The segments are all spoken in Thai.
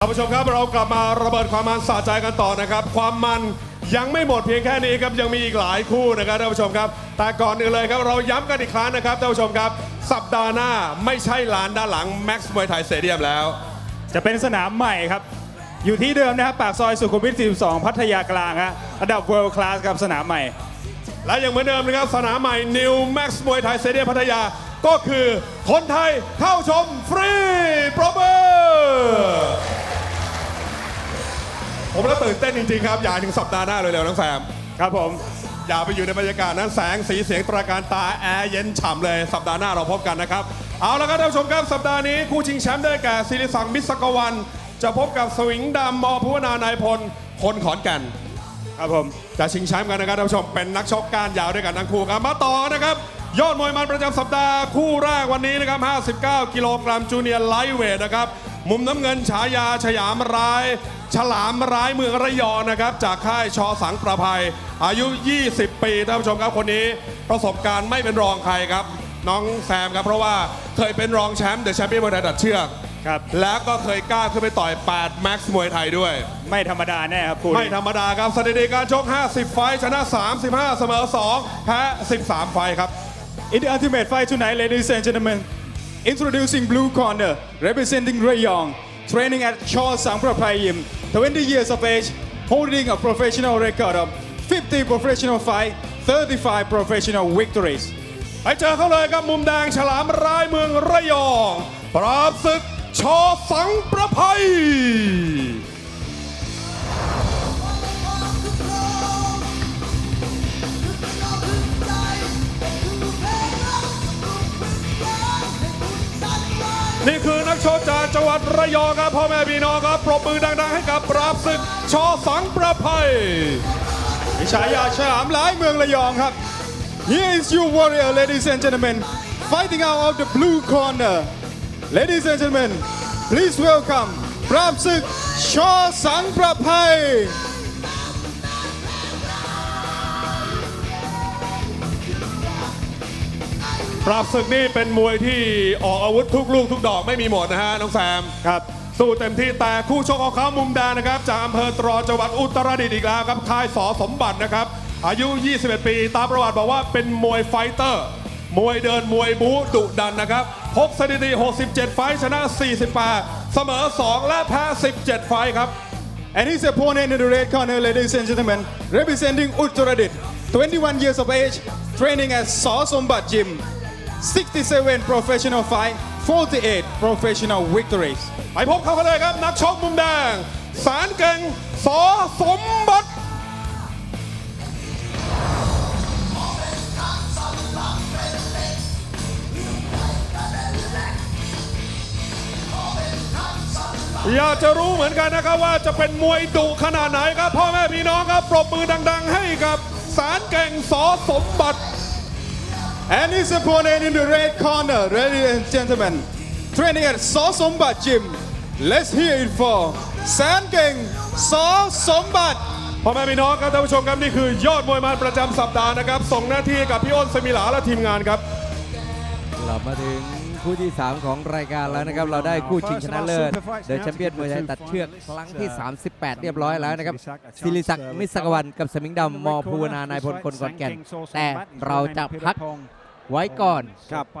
ท่านผู้ชมครับเรากลับมาระเบิดความมันสะใจกันต่อนะครับ ความมันยังไม่หมดเพียงแค่นี้ครับยังมีอีกหลายคู่นะครับท่านผู้ชมครับ แต่ก่อนอื่นเลยครับเราย้ำกันอีกครั้งนะครับท่านผู้ชมครับ สัปดาห์หน้าไม่ใช่ลานด้านหลังแม็กซ์มวยไทยสเตเดียมแล้ว จะเป็นสนามใหม่ครับ อยู่ที่เดิมนะครับ ปากซอยสุขุมวิท 42 พัทยากลางฮะระดับ world class ครับสนามใหม่ และยังเหมือนเดิมนะครับสนามใหม่ New Max มวยไทยสเตเดียมพัทยาก็คือคนไทยเข้าชมฟรีปรบมือ ผมแล้วตื่นเต้นจริงๆครับ อยากถึงสัปดาห์หน้าเร็วๆน้องแซม ครับผม อย่าไปอยู่ในบรรยากาศนั้นแสงสีเสียงตราการตาแอร์เย็นฉ่ำเลยสัปดาห์หน้าเราพบกันนะครับ เอาละครับท่านผู้ชมครับสัปดาห์นี้คู่ชิงแชมป์ได้แก่ศิริสังมิตรสกวัน จะพบกับสวิงดำมพุวนานายพลคนขอนแก่นครับผมจะชิงแชมป์กันนะครับท่านผู้ชมเป็นนักชกก้านยาวด้วยกันทั้งคู่ครับมาต่อนะครับยอดมวยมันประจำสัปดาห์คู่แรกวันนี้นะครับ 59 กิโลกรัมจูเนียร์ไลท์เวทนะครับ มุมน้ำเงินฉายาฉยามร้าย ฉลามร้ายเมืองระยองนะครับ จากค่ายชอสังประภัย อายุ 20 ปีท่านผู้ชมครับคนนี้ประสบการณ์ไม่เป็นรองใครครับ น้องแซมครับ เพราะว่าเคยเป็นรองแชมป์เดอะแชมเปี้ยนมวยไทยดัดเชือกครับ แล้วก็เคยกล้าขึ้นไปต่อย8แม็กซ์มวยไทยด้วย ไม่ธรรมดาแน่ครับคุณไม่ธรรมดาครับสถิติการชก 50 ไฟท์ชนะ 35 เสมอ 2 แพ้ 13 ไฟท์ครับ In the ultimate fight tonight ladies and gentlemen introducing blue corner representing Rayong training at Chaw Sang Prapayim 20 years of age holding a professional record of 50 professional fight 35 professional victories ไปเจอเขาเลยครับมุมแดงฉลามร้ายเมืองระยอง ปราบศึกชอสังประภัย นี่คือนักชกจากจังหวัดระยองครับพ่อแม่พี่น้องครับปรบมือดังๆ ให้กับปราบศึกชอสังประภัยมีฉายาฉลามหลายเมืองระยองครับ Here is your warrior ladies and gentlemen fighting out of the blue corner ladies and gentlemen please welcome ปราบศึกชอสังประภัย ปราบศึกนี่เป็นมวยที่ออกอาวุธทุกลูกทุกดอกไม่มีหมดนะฮะน้องแซมครับ สู้เต็มที่แต่คู่ชกของเขามุมแดงนะครับ จากอำเภอตรอจังหวัดอุตรดิตถ์อีกแล้วครับค่ายสอสมบัตินะครับ อายุ 21 ปี ตามประวัติบอกว่าเป็นมวยไฟเตอร์ มวยเดินมวยบู๊ดุดันนะครับพกสถิติ 67 ไฟท์ชนะ 48 เสมอ 2 และแพ้ 17 ไฟท์ครับ and his opponent in the red corner ladies and gentlemen representing Uttaradit 21 years of age training at Saw Sombat Gym 67 professional fight 48 professional victories ไปพบเขากันเลยครับ นักชกมุมแดง สารเก่งสอสมบัติ อยากจะรู้เหมือนกันนะครับว่าจะเป็นมวยดุขนาดไหนครับ พ่อแม่พี่น้องครับ ปรบมือดัง ๆ ให้กับสารเก่งสอสมบัติ And his opponent in the red corner, ladies and gentlemen, training at Saw Sombat Gym. Let's hear it for San Geng Saw Sombat. พ่อแม่พี่น้องครับท่านผู้ชมครับนี่คือยอดมวยมันประจำสัปดาห์นะครับส่งหน้าที่ให้กับพี่อ้นสมิลาและทีมงานครับ กลับมาถึง คู่ที่ 3 ของรายการแล้วนะครับ เราได้คู่ชิงชนะเลิศเดอะแชมเปี้ยนมวยไทยตัดเชือกครั้งที่ 38 เรียบร้อยแล้วนะครับศิริศักดิ์มิตรศักวันกับสมิงดำมอภูวนานายพลคนขอนแก่น แต่เราจะพักไว้ก่อน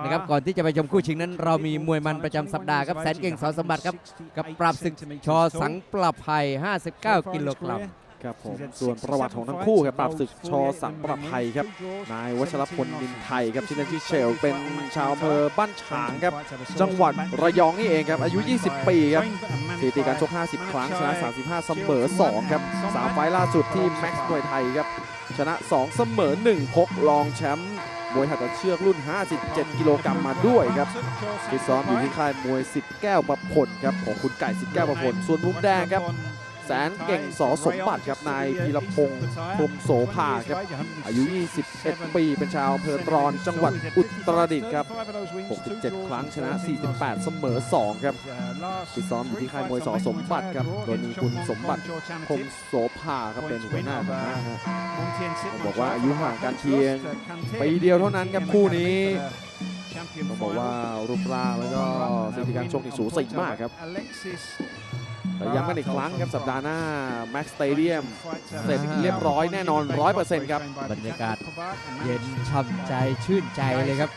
นะครับก่อนที่จะไปชมคู่ชิงนั้น เรามีมวยมันประจำสัปดาห์ครับแสนเก่งสอนสมบัติครับกับปราบศึกชอสังประภัย 59 กิโลกรัม ครับผมส่วนประวัติของทั้งคู่ครับปราบศึกชอสังประภัยครับ นายวัชรพลนินไทยครับชื่อเล่นชื่อเชลเป็นชาวอำเภอบ้านฉางครับ จังหวัดระยองนี่เองครับอายุ 20 ปีครับสถิติการชก 50 ครั้งชนะ 35 เสมอ 2 ครับ 3 ไฟล์ล่าสุดที่แม็กซ์มวยไทยครับ ชนะ 2 เสมอ 1 พกรองแชมป์มวยหัดเชือกรุ่น 57 กิโลกรัมมาด้วยครับที่ซ้อมอยู่ที่ค่ายมวยสิทธิ์แก้วประพลครับของคุณไก่สิทธิ์แก้วประพลส่วนมุมแดงครับ แสนเก่งสอสมบัติครับนายพีรพงศ์พรมโสภาครับอายุ 21 ปี เป็นชาวอำเภอตรอนจังหวัดอุตรดิตถ์ครับ 67 ครั้งชนะ 48 เสมอ 2 ครับที่ซ้อมอยู่ที่ค่ายมวยสอสมบัติครับ โดยมีคุณสมบัติพรมโสภาครับเป็นหัวหน้าคณะฮะบอกว่าอายุห่างกันเพียงปีเดียวเท่านั้นครับคู่นี้ต้องบอกว่ารูปร่างแล้วก็สถิติการชกนี่สูสีมากครับ แต่ย้ำกันอีกครั้งครับสัปดาห์หน้า Max Stadium เสร็จเรียบร้อยแน่นอน 100%ครับ บรรยากาศเย็นช่ำใจชื่นใจเลยครับ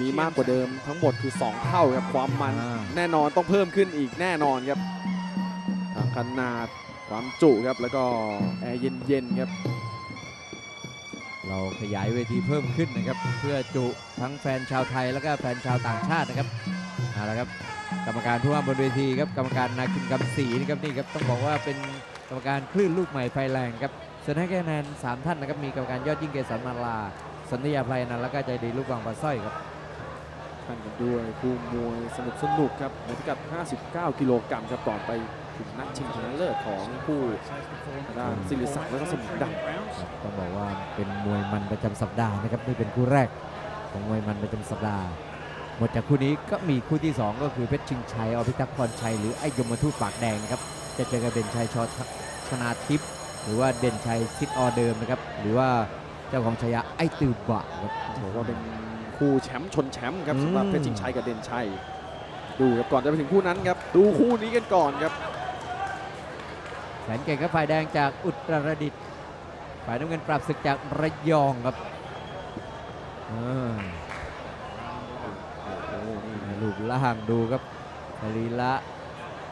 มีมากกว่าเดิมทั้งหมดคือ 2 เท่าครับความมันอ่าแน่นอนต้องเพิ่มขึ้นอีกแน่นอนครับทั้งขนาดความจุครับแล้วก็แอร์เย็นๆครับเราขยายเวทีเพิ่มขึ้นนะครับ เพื่อจุทั้งแฟนชาวไทยแล้วก็แฟนชาวต่างชาตินะครับเอาละครับ กรรมการผู้ว่าบนเวทีครับกรรมการนาคินกำศรีนะครับนี่ครับต้องบอกว่าเป็นกรรมการคลื่นลูกใหม่ไฟแรงครับส่วนให้คะแนนสามท่านนะครับมีกรรมการยอดยิ่งเกษรมาลาสัญญาไพรนันท์แล้วก็ใจดีลูกวางปลาสร้อยครับกันกันด้วยคู่มวยสนุกสนุกครับในพิกัด 59 กิโลกรัมครับก่อนไปถึงนัดชิงชนะเลิศของคู่ทางด้านศิริศักดิ์และก็สมุทรดำครับต้องบอกว่าเป็นมวยมันประจำสัปดาห์นะครับนี่เป็นคู่แรกของมวยมันประจำสัปดาห์ห มดจากคู่นี้ก็มีคู่ที่ 2 ก็คือเพชรชิงชัยอภิทักษ์พรชัยหรือไอ้ยมทูตปากแดงนะครับจะเจอกับเด่นชัยชอชนาทิพย์หรือว่าเด่นชัยซิดออเดิมนะครับหรือว่าเจ้าของฉายาไอ้ตือบะครับถือว่าเป็นคู่แชมป์ชนแชมป์ครับอืมสำหรับเพชรชิงชัยกับเด่นชัย ดูครับก่อนจะไปถึงคู่นั้นครับดูคู่นี้กันก่อนครับแสนเก่งครับฝ่ายแดงจากอุตรดิตถ์ฝ่ายน้ำเงินปราบศึกจากระยองครับอ่า โอ้โหนี่นะ รูปร่างดูครับสรีระ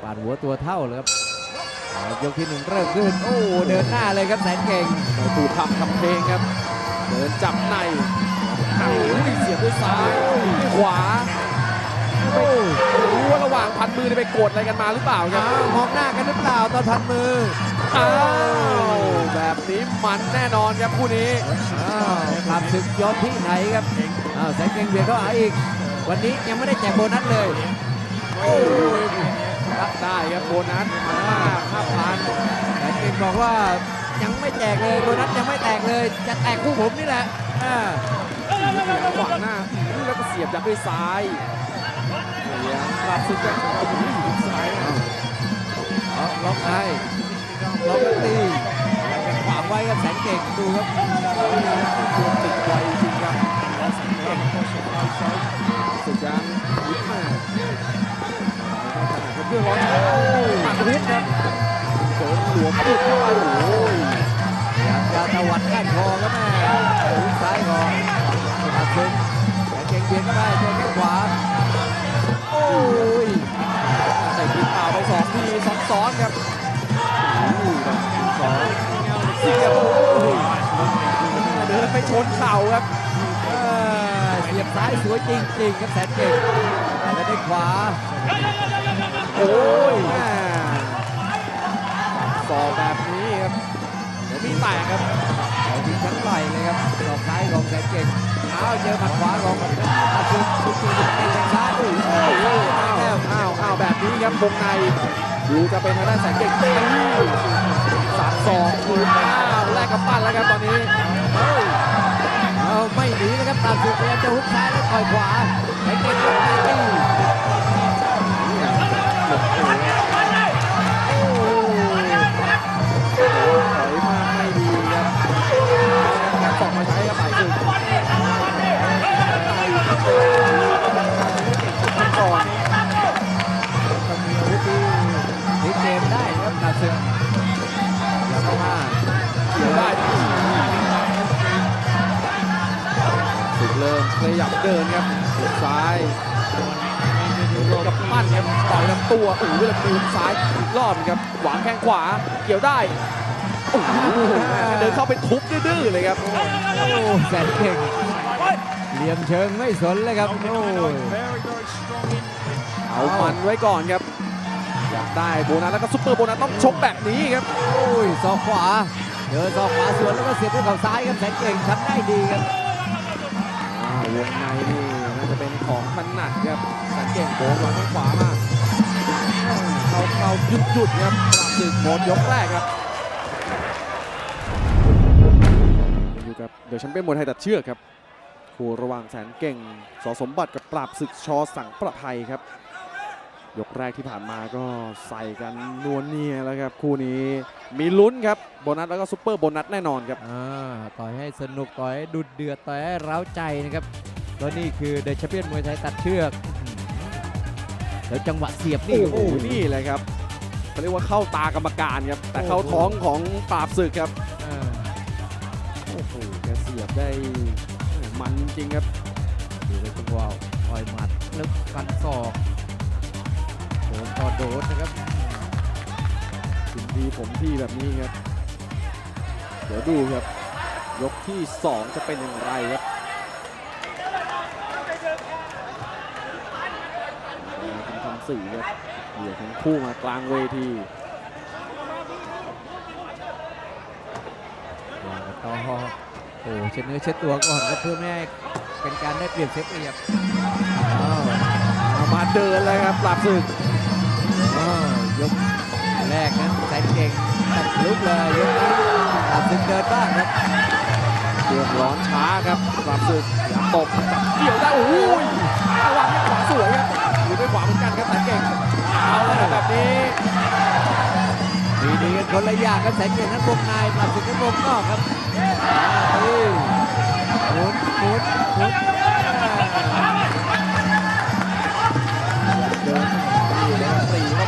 ปาดหัวตัวเท่าเลยครับเอายกที่หนึ่งเริ่มขึ้น โอ้เดินหน้าเลยครับแสนเก่งประตูทำทำเพลงครับ เดินจับในโอ้โหเสียบด้วยซ้ายด้วยขวาโอ้รู้ว่าระหว่างพันมือเนี่ยไปกดอะไรกันมาหรือเปล่าครับอ้าวมองหน้ากันหรือเปล่าตอนพันมือ อ้าว แบบนี้มันแน่นอนครับคู่นี้อ้าวปราบศึกยอมที่ไหนครับอ้าวแสนเก่งเบียดเข้าหาอีก วันนี้ยังไม่ได้แจกโบนัสเลย โอ้ยรับได้ครับโบนัสมาห้าพันแสนเก่งบอกว่ายังไม่แจกเลยโบนัสยังไม่แตกเลย จะแตกคู่ผมนี่แหละอ่าขวางหน้าแล้วก็เสียบยัดด้วยซ้ายเสียปรับศึกกันเอาอยู่ที่ซ้ายล็อกในล็อกตีขวางไว้ครับแสนเก่งดูครับตัวติดไวจริงครับ สุดยังยิ้มมาเพื่อนร้อนตัดฮุกครับเสริมหลวมปุ๊บเข้าไปโอ้ยอยากจะตะวัดก้านคอครับแม่หูซ้ายของตัดซึงแสนเก่งเบียดเข้าไปเจอแข้งขวาโอ้ยใส่กินเปล่าไปสองทีซ้อนๆครับอู้แบบสองเสียบโอ้ยเดินไปชนเข่าครับ ซ้ายสวยจริงๆครับแสนเก่งแล้วได้ขวา โอ้ยสอกแบบนี้ครับเดี๋ยวมีแตกครับเอาทิ้งทั้งไหลเลยครับศอกซ้ายของแสนเก่งเอาเจอหมัดขวาของตัดซึงทุกทีทุกทีแซ้ายโอ้โหอ้าวแก้วอ้าวอ้าวแบบนี้ครับวงในดูจะเป็นทางด้านแสงเก่งตีสามสองคืนอ้าวแลกกับปั้นแล้วครับตอนนี้ ไม่หนีนะครับตัดซึงพยายามจะฮุกซ้ายแล้วต่อยขวาแสนเก่งตีโอ้ยถอยมไดีครับการสองมาบศึก ขยับเดินครับหุกซ้ายกับปั้นครับต่อยลำตัวโอ้โหลำมือซ้ายอีกรอบครับหวางแข้งขวาเกี่ยวได้โอ้โหเดินเข้าไปทุบดื้อๆเลยครับโอ้แสนเก่งเหลี่ยมเชิงไม่สนเลยครับโอ้ยเอามันไว้ก่อนครับอยากได้โบนัสแล้วก็ซุปเปอร์โบนัสต้องชกแบบนี้ครับโอ้ยศอกขวาเจอศอกขวาสวนแล้วก็เสียบด้วยเข่าซ้ายครับแสนเก่งทำได้ดีครับอ่า วงในนี่น่าจะเป็นของถนัดครับสันเก่งโบนวางข้างขวามาเขาเขาหยุดหยุดครับปราบศึกหมดยกแรกครับอยู่กับเดี๋ยวแชมเปี้ยนมวยไทยตัดเชือกครับคู่ระหว่างแสนเก่งสอสมบัติกับปราบศึกชอสังประภัยครับ ยกแรกที่ผ่านมาก็ใส่กันนวลเนียแล้วครับคู่นี้มีลุ้นครับโบนัสแล้วก็ซุปเปอร์โบนัสแน่นอนครับอ่าต่อยให้สนุกต่อยให้ดุดเดือดต่อยให้เร้าใจนะครับแล้วนี่คือเดอะแชมเปี้ยนมวยไทยตัดเชือก แล้วจังหวะเสียบนี่โอ้โหนี่เลยครับเขาเรียกว่าเข้าตากรรมการครับ แต่เข้าท้องของปราบศึกครับเออโอ้โหแกเสียบได้มันจริงๆครับดูเลยจังหวะต่อยหมัดแล้วฟันศอกโด นต่อโดนนะครับสินทีผมที่แบบนี้ครับ เดี๋ยวดูครับ ยกที่ 2 จะเป็นอย่างไรครับคุณทำสี่ครับเหยื่อทั้งคู่มากลางเวทีว่ากันต่อโอ้เช็ดเนื้อเช็ดตัวก่อนครับเพื่อไม่ให้เป็นการได้เปรียบเสียเปรียบอ้าวเอามาเดินเลยครับปราบศึกอ้าว ยกแรกนั้นแสนเก่งตัดลุกเลยยกนี้ตัดสินเดินบ้างครับเครื่องร้อนช้าครับปราบศึกอยากตบจับเกี่ยวได้โอ้ยระวังขวาสวยครับอยู่ด้วยขวาเหมือนกันครับแต่เก่งเอาแล้วครับแบบนี้ดีดีกันคนละอย่างครับแสนเก่งนั้นวงในตัดสินกันวงนอกครับตีหมุนหมุนหมุน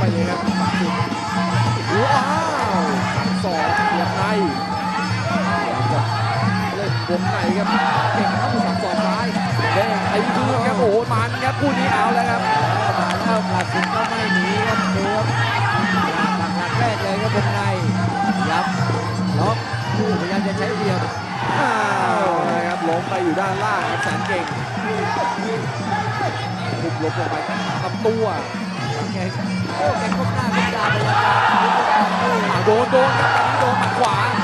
ไปเลยครับปราบศึกว้าวสองเสียบในเล่นวงในครับเก่งครับสับสองซ้ายแดงไอ้คืนครับโอ้โหมันครับคู่นี้เอาแล้วครับมาแล้วตัดสินก็ไม่หนีครับดูครับหลักหลักแรกเลยครับวงในยับล็อกคู่พยายามจะใช้เหลี่ยมอ้าวนะครับล้มไปอยู่ด้านล่างครับแสนเก่งทุบล้มลงไปลำตัวแกโอ้แกก้มหน้าก้มตาพยายา มจะลุกขึ้นมาโอ้ยโดนโดนครับตอนนี้โดนหมัดขวา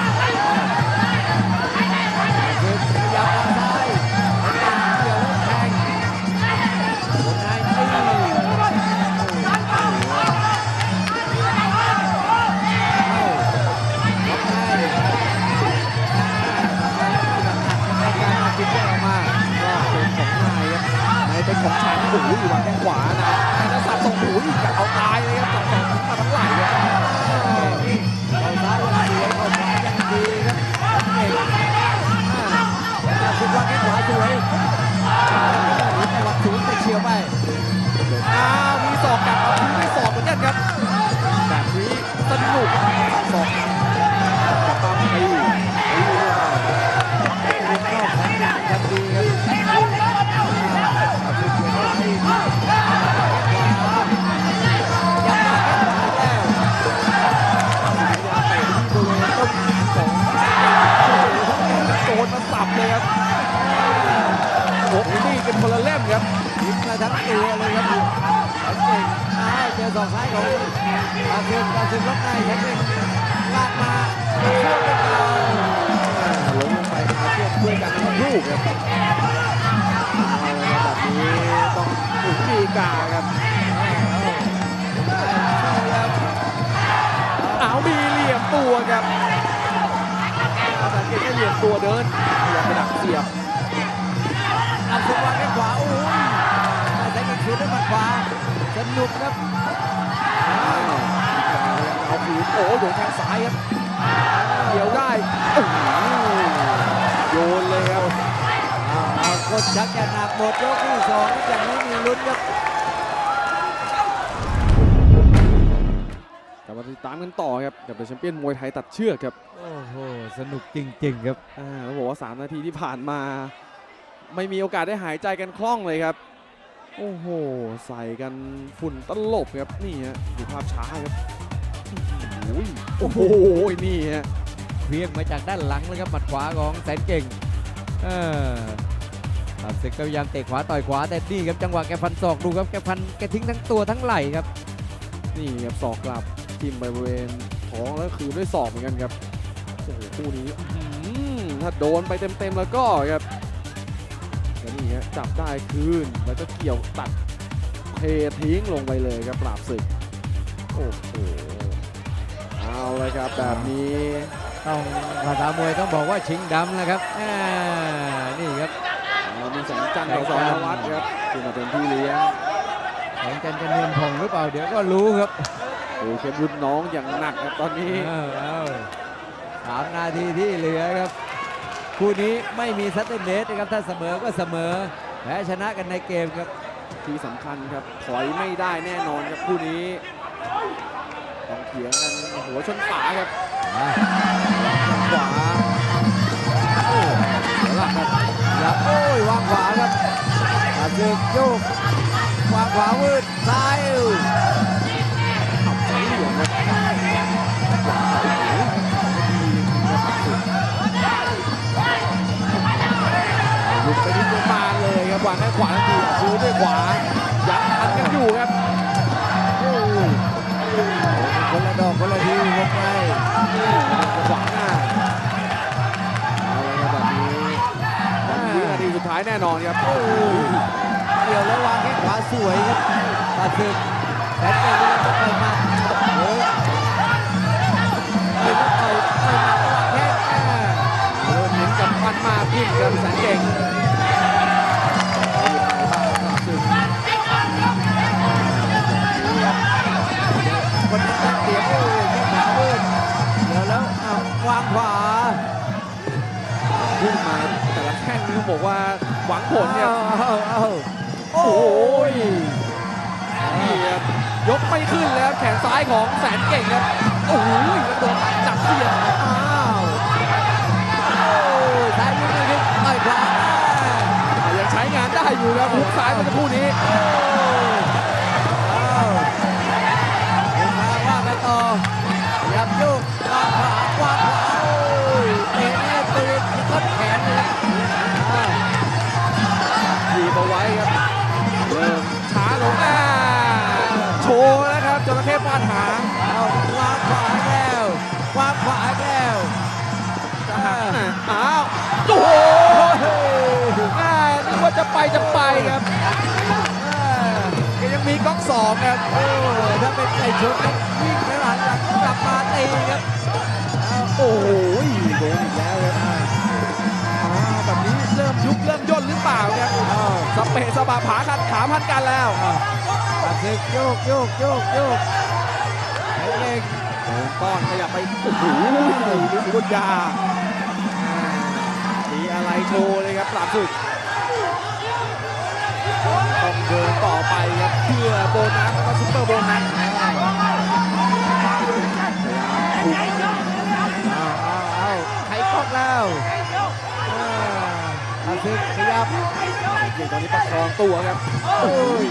ของปาซึมปาซึมล็อกในแสนเก่งลากมาช่วงเป็นเราล้มลงไปขาเชือกด้วยกันทั้งลูกครับแบบนี้ต้องถึงดีกาครับเอามีเหลี่ยมตัวครับแต่เก่งแค่เหลี่ยมตัวเดินพยายามไปดักเสียบเอาสุดวางแข้งขวาโอ้ยแสนเก่งคืนด้วยมัดขวาสนุกครับ เอาคืนโอ้โดนแทงซ้ายครับเกี่ยวได้โอ้โหโยนเลยครับเอาเอากดชักจะหนักหมดยกที่สองครับอย่างนี้มีลุ้นครับกลับมาติดตามกันต่อครับกับเดอะแชมเปี้ยนมวยไทยตัดเชือกครับโอ้โหสนุกจริง ๆ ครับอ่าต้องบอกว่า 3 นาทีที่ผ่านมา ไม่มีโอกาสได้หายใจกันคล่องเลยครับ โอ้โห ใส่กันฝุ่นตลบครับ นี่ฮะดูภาพช้าครับ โอ้โหโอ้โห นี่ฮะเพียงมาจากด้านหลังเลยครับหมัดขวาของแสนเก่งเออตัดศึกก็พยายามเตะขวาต่อยขวาแต่นี่ครับจังหวะแกฟันศอกดูครับแกฟันแกทิ้งทั้งตัวทั้งไหล่ครับ นี่ครับศอกกลับทิ่มไปบริเวณท้องแล้วคืนด้วยศอกเหมือนกันครับโอ้โหคู่นี้อื้อหือถ้าโดนไปเต็มๆแล้วก็ครับแล้วนี่ฮะจับได้คืนแล้วก็เกี่ยวตัดเททิ้งลงไปเลยครับปราบศึกโอ้โห เอาเลยครับแบบนี้ต้องภาษามวยต้องบอกว่าชิงดำนะครับอ่านี่ครับเรามีแสงจันทร์กับสอนวัฒน์ครับที่มาเป็นพี่เลี้ยงแสงจันทร์จะเนียนพงหรือเปล่าเดี๋ยวก็รู้ครับดูเข้มรุ่นน้องอย่างหนักครับตอนนี้เอาเอาสามนาทีที่เหลือครับ คู่นี้ไม่มีซัตเทนเดสนะครับถ้าเสมอก็เสมอแพ้ชนะกันในเกมครับที่สำคัญครับถอยไม่ได้แน่นอนครับคู่นี้ ต้องเถียงกันหัวชนฝาครับมาขวาเดี๋ยวหลักครับหลับโอ้ยวางขวาครับปราบศึกโยกวางขวาวืดซ้ายเอวเอาใจเหลืองครับขวาโอ้โหดีจริงๆครับสุดหลุดไปนิดเดียวมาเลยครับวางแค่ขวาทันทีคืนด้วยขวายังทันกันอยู่ครับโอ้ย คนละดอกคนละทีวงในขวางหน้าเอาเลยครับแบบนี้วันวินาทีสุดท้ายแน่นอนครับเกี่ยวแล้ววางแข้งขวาสวยครับปราบศึกแขนเก่งแล้วก็ต่อยหมัดเฮ้ยต่อยต่อยต่อยหมัดระหว่างแข้งเริ่มเน้นกับฟันมาขึ้นครับแสน บอกว่าหวังผลเนี่ยเอาเอาโอ้ยนี่ครับยกไม่ขึ้นแล้วแขนซ้ายของแสนเก่งครับโอ้โหแล้วโดนจับเสียบอ้าวโอ้ยซ้ายยังไม่ขึ้นต่อยขวาแต่ยังใช้งานได้อยู่ครับหุกซ้ายเมื่อสักครู่นี้ ครับอ่าแกยังมีก๊อกสองครับโอ้ยถ้าเป็นไก่ชนนะวิ่งไปหลังหลังกลับมาตีครับเอาโอ้โหโดนอีกแล้วครับอ่าแบบนี้เริ่มยุบเริ่มย่นหรือเปล่าครับสเปะสะบาผาขัดขาพันกันแล้วปาศึกโยกโยกโยกโยกเล็กโดนต้อนขยับไปโอ้โหลิบุญญาอ่ามีอะไรโชว์เลยครับปราบศึกต้อง เดินต่อไปครับเพื่อโบนัสแล้วก็ซุปเปอร์โบนัสเอาเอาเอาไขก๊อกแล้วอ่าปาศึกขยับเก่งตอนนี้ประคองตัวครับโอ้ย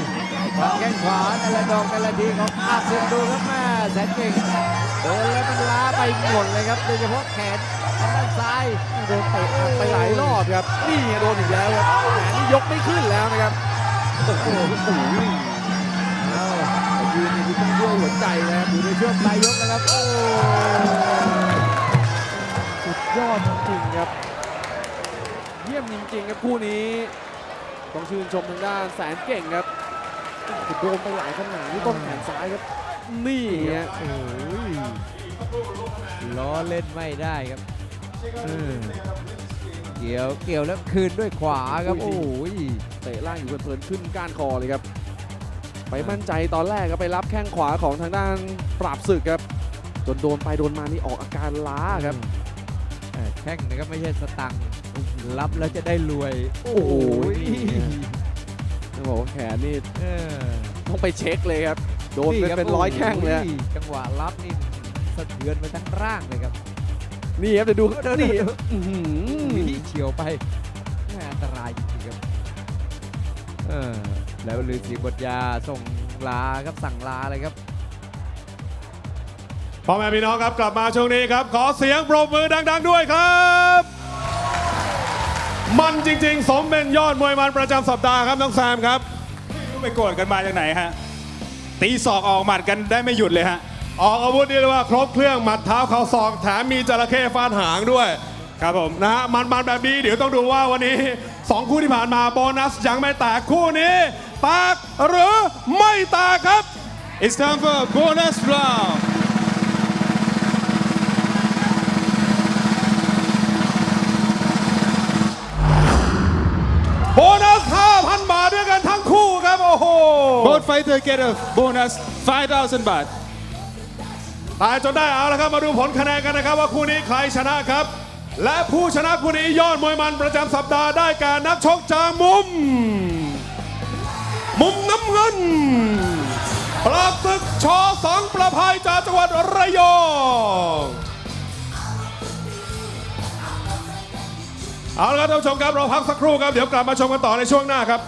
วางแข้งขวาแต่ละดอกแต่ละทีของอาศึกดูครับแม่แสนเก่งเดินแล้วมันล้าไปหมดเลยครับโดยเฉพาะแขนทางด้านซ้ายโดนเตะอัดไปหลายรอบครับนี่ไงโดนอีกแล้วครับแหมนี่ยกไม่ขึ้นแล้วนะครับ โอ้โหโอ้โหเอาแต่ยืนนี่คือต้องด้วยหัวใจนะครับอยู่ในช่วงปลายยกแล้วครับ โอ้สุดยอดจริงๆครับ เยี่ยมจริงๆครับคู่นี้ต้องชื่นชมทางด้านแสนเก่งครับโดนไปหลายขนาดที่ต้นแขนซ้ายครับ นี่ฮะโอ้ยล้อเล่นไม่ได้ครับเออ เกี่ยวเกี่ยวแล้วคืนด้วยขวาครับโอ้ยเตะล่างอยู่เพลินๆขึ้นก้านคอเลยครับ ไปมั่นใจตอนแรกก็ไปรับแข้งขวาของทางด้านปราบศึกครับ จนโดนไปโดนมานี่ออกอาการล้าครับเออแข้งนะครับไม่ใช่สตังค์รับแล้วจะได้รวย โอ้โหต้องบอกว่าแขนนี่เออต้องไปเช็คเลยครับ โดนไปคบเป็นร้อยแข้งเลยอะโอ้จังหวะรับนี่สะเทือนไปทั้งร่างเลยครับ นี่ครับเดี๋ยวดูเดี๋ยวนี่เดี๋ยวอื้อหือมีเฉียวไปแม่อันตรายจริงๆครับเออแล้วฤาษีบทยาส่งลาครับสั่งลาเลยครับ พ่อแม่พี่น้องครับกลับมาช่วงนี้ครับ ขอเสียงปรบมือดัง ๆ ด้วยครับ มันจริง ๆ สมเป็นยอดมวยมันประจำสัปดาห์ครับน้องแซมครับไปโกรธกันมาจากไหนฮะตีศอกออกหมัดกันได้ไม่หยุดเลยฮะ ออกอาวุธนี่เรียกว่าครบเครื่องหมัดเท้าเข่าศอกแถมมีจระเข้ฟาดหางด้วยครับผมนะฮะมันมันแบบนี้เดี๋ยวต้องดูว่าวันนี้ 2 คู่ที่ผ่านมาโบนัสยังไม่แตกคู่นี้แตกหรือไม่แตกครับ It's time for bonus round โบนัส 5,000 บาทด้วยกันทั้งคู่ครับ โอ้โห Both fighter get a bonus 5,000 baht ตายจนได้เอาละครับมาดูผลคะแนนกันนะครับ ว่าคู่นี้ใครชนะครับ และผู้ชนะคู่นี้ยอดมวยมันประจำสัปดาห์ได้การนักชกจากมุม มุมน้ำเงิน ปราบศึกชอสังประภัยจากจังหวัดระยองเอาละครับท่านผู้ชมครับเราพักสักครู่ครับเดี๋ยวกลับมาชมกันต่อในช่วงหน้าครับ